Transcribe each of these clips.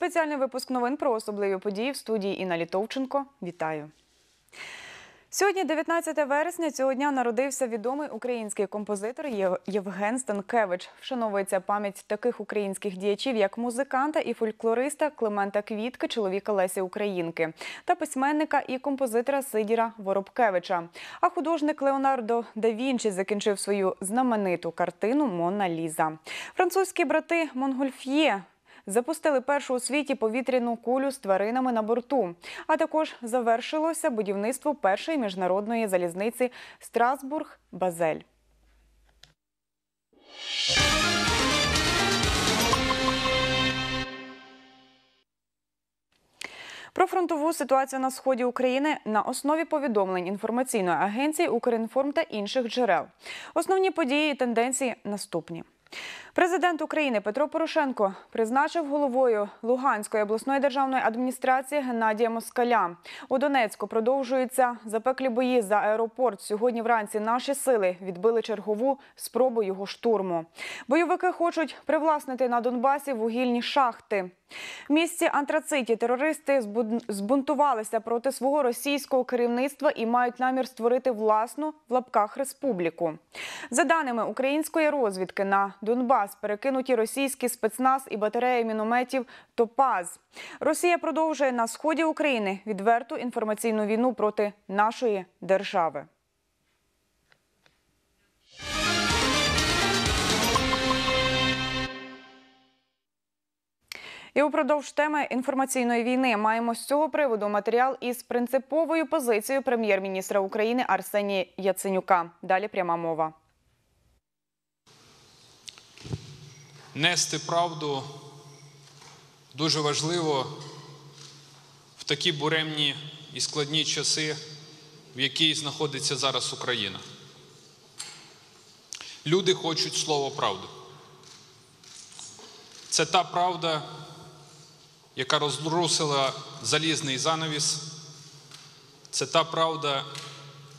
Спеціальний випуск новин про особливі події в студії Інна Літовченко. Вітаю. Сьогодні, 19 вересня, цього дня народився відомий український композитор Євген Станкевич. Вшановується пам'ять таких українських діячів, як музиканта і фольклориста Климента Квітки, чоловіка Лесі Українки, та письменника і композитора Сидіра Воробкевича. А художник Леонардо да Вінчі закінчив свою знамениту картину Мона Ліза. Французькі брати Монгольф'є Запустили першу у світі повітряну кулю з тваринами на борту. А також завершилося будівництво першої міжнародної залізниці Страсбург-Базель. Про фронтову ситуацію на сході України на основі повідомлень інформаційної агенції Укрінформ та інших джерел. Основні події і тенденції наступні. Президент України Петро Порошенко призначив головою Луганської обласної державної адміністрації Геннадія Москаля. У Донецьку продовжуються запеклі бої за аеропорт. Сьогодні вранці наші сили відбили чергову спробу його штурму. Бойовики хочуть привласнити на Донбасі вугільні шахти. В місті Антрациті терористи збунтувалися проти свого російського керівництва і мають намір створити власну в лапках республіку. За даними української розвідки, на Донбас перекинуті російські спецназ і батареї мінометів Топаз. Росія продовжує на сході України відверту інформаційну війну проти нашої держави. І упродовж теми інформаційної війни маємо з цього приводу матеріал із принциповою позицією прем'єр-міністра України Арсенія Яценюка. Далі пряма мова. Нести правду дуже важливо в такі буремні і складні часи, в якій знаходиться зараз Україна. Люди хочуть слово правди. Це та правда, яка розрусила залізний занавіс. Це та правда,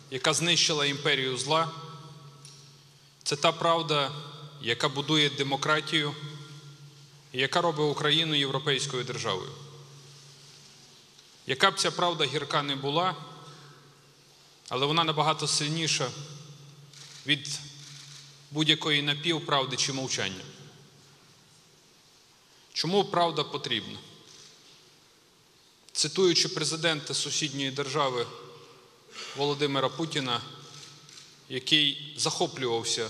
яка знищила імперію зла. Це та правда, яка будує демократію, яка робить Україну європейською державою. Яка б ця правда гірка не була, але вона набагато сильніша від будь-якої напівправди чи мовчання. Чому правда потрібна? Цитуючи президента сусідньої держави Володимира Путіна, який захоплювався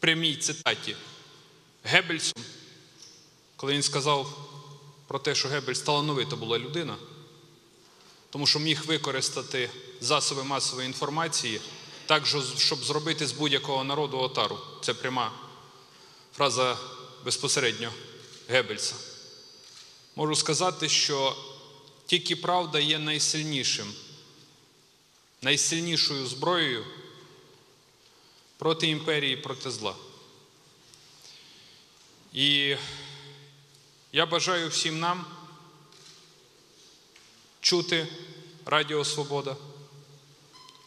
прямій цитаті Геббельсом, коли він сказав про те, що Геббельс талановита була людина, тому що міг використати засоби масової інформації так, щоб зробити з будь-якого народу отару. Це пряма фраза безпосередньо Геббельса. Можу сказати, що тільки правда є найсильнішим, найсильнішою зброєю проти імперії, проти зла. І я бажаю всім нам чути Радіо Свобода,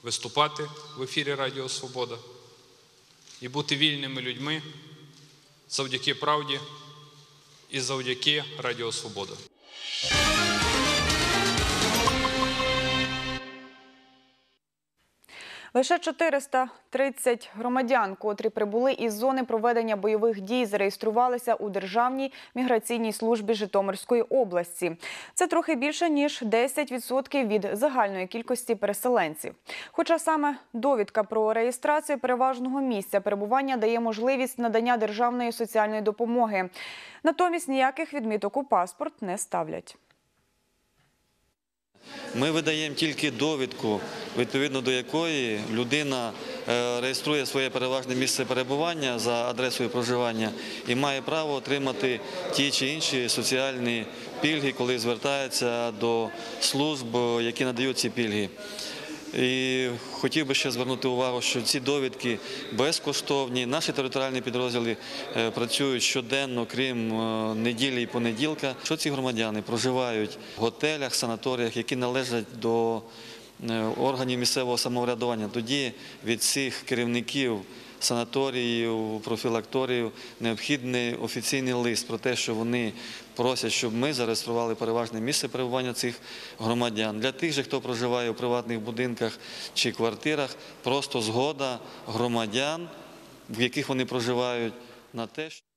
виступати в ефірі Радіо Свобода і бути вільними людьми завдяки правді і завдяки Радіо Свобода. Лише 430 громадян, котрі прибули із зони проведення бойових дій, зареєструвалися у Державній міграційній службі Житомирської області. Це трохи більше ніж 10% від загальної кількості переселенців. Хоча саме довідка про реєстрацію переважного місця перебування дає можливість надання державної соціальної допомоги. Натомість ніяких відміток у паспорт не ставлять. Ми видаємо тільки довідку, відповідно до якої людина е, реєструє своє переважне місце перебування за адресою проживання і має право отримати ті чи інші соціальні пільги, коли звертається до служб, які надають ці пільги. І хотів би ще звернути увагу, що ці довідки безкоштовні. Наші територіальні підрозділи е, працюють щоденно, крім е, неділі і понеділка. Що ці громадяни проживають в готелях, санаторіях, які належать до е, органів місцевого самоврядування. Тоді від цих керівників санаторіїв, профілакторіїв необхідний офіційний лист про те, що вони просять, щоб ми зареєстрували переважне місце перебування цих громадян. Для тих же, хто проживає у приватних будинках чи квартирах, просто згода громадян, в яких вони проживають, на те, що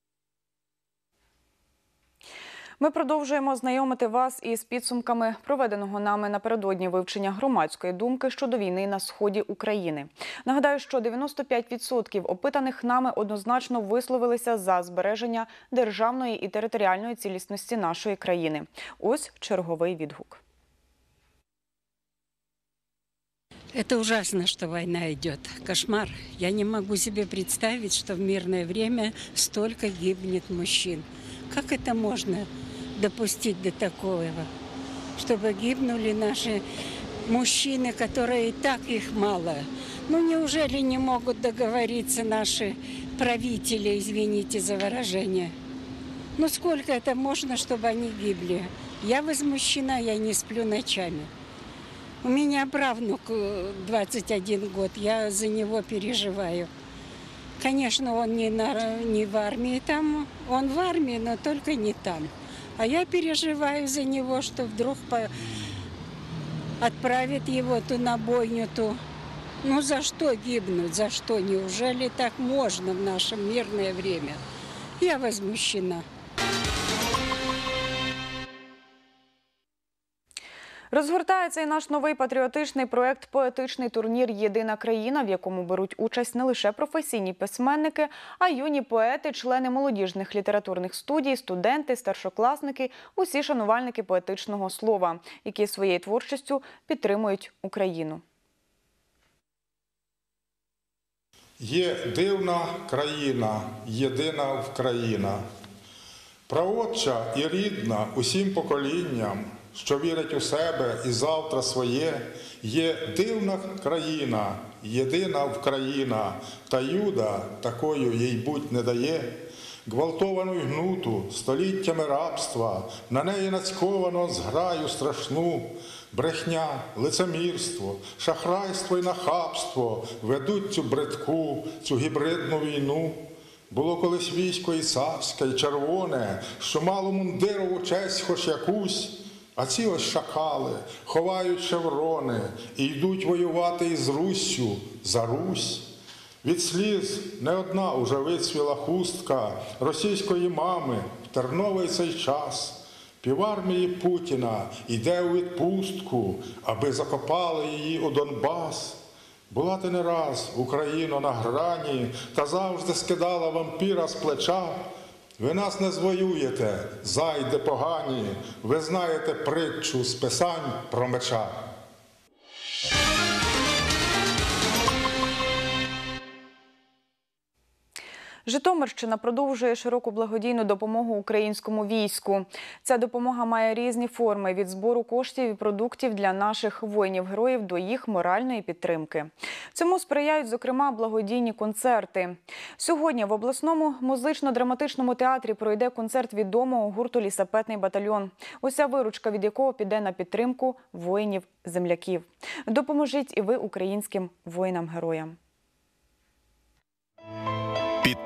Ми продовжуємо знайомити вас із підсумками проведеного нами напередодні вивчення громадської думки щодо війни на сході України. Нагадаю, що 95% опитаних нами однозначно висловилися за збереження державної і територіальної цілісності нашої країни. Ось черговий відгук. Это ужасно, что война идет. Кошмар. Я не могу себе представить, что в мирное время столько гибнет мужчин. Как это можно допустить до такого? Чтобы гибнули наши мужчины, которые и так их мало. Ну неужели не могут договориться наши правители, извините за выражение? Ну сколько это можно, чтобы они гибли? Я возмущена, я не сплю ночами. У меня правнук э, 21 год, я за него переживаю. Конечно, он не, на, не в армии там, он в армии, но только не там. А я переживаю за него, что вдруг по- отправят его ту на бойню, ту. Ну за что гибнуть, за что? Неужели так можно в наше мирное время? Я возмущена. Розгортається і наш новий патріотичний проект Поетичний турнір Єдина країна, в якому беруть участь не лише професійні письменники, а юні поети, члени молодіжних літературних студій, студенти, старшокласники, усі шанувальники поетичного слова, які своєю творчістю підтримують Україну. Є дивна країна, єдина Вкраїна, праотча і рідна усім поколінням, що вірить у себе і завтра своє, є дивна країна, єдина Вкраїна, та юда такою їй будь не дає. Гвалтовану й гнуту століттями рабства, на неї нацьковано зграю страшну, брехня, лицемірство, шахрайство і нахабство ведуть цю бридку, цю гібридну війну. Було колись військо і царське, і червоне, що мало мундирову честь хоч якусь, а ці ось шакали ховають шеврони і йдуть воювати із Руссю за Русь. Від сліз не одна уже вицвіла хустка російської мами в терновий цей час. Півармії Путіна йде у відпустку, аби закопали її у Донбас. Була ти не раз Україно на грані та завжди скидала вампіра з плеча. Ви нас не звоюєте, зайде погані, ви знаєте притчу з писань про меча. Житомирщина продовжує широку благодійну допомогу українському війську. Ця допомога має різні форми від збору коштів і продуктів для наших воїнів-героїв до їх моральної підтримки. Цьому сприяють, зокрема, благодійні концерти. Сьогодні в обласному музично-драматичному театрі пройде концерт відомого гурту Лісапетний батальйон. Уся виручка від якого піде на підтримку воїнів-земляків. Допоможіть і ви українським воїнам-героям.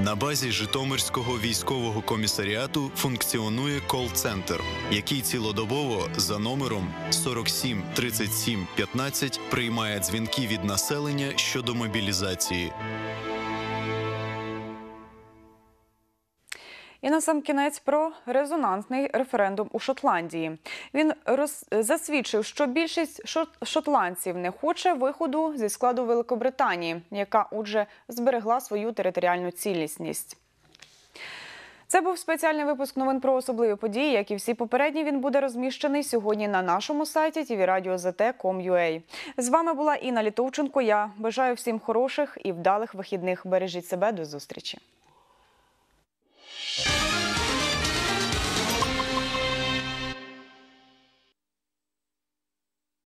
На базі Житомирського військового комісаріату функціонує кол-центр, який цілодобово за номером 47 37 15 приймає дзвінки від населення щодо мобілізації. І на сам кінець про резонансний референдум у Шотландії. Він роз... засвідчив, що більшість шот- шотландців не хоче виходу зі складу Великобританії, яка отже зберегла свою територіальну цілісність. Це був спеціальний випуск новин про особливі події. Як і всі попередні, він буде розміщений сьогодні на нашому сайті tvradio.zt.com.ua. З вами була Інна Літовченко. Я бажаю всім хороших і вдалих вихідних. Бережіть себе до зустрічі.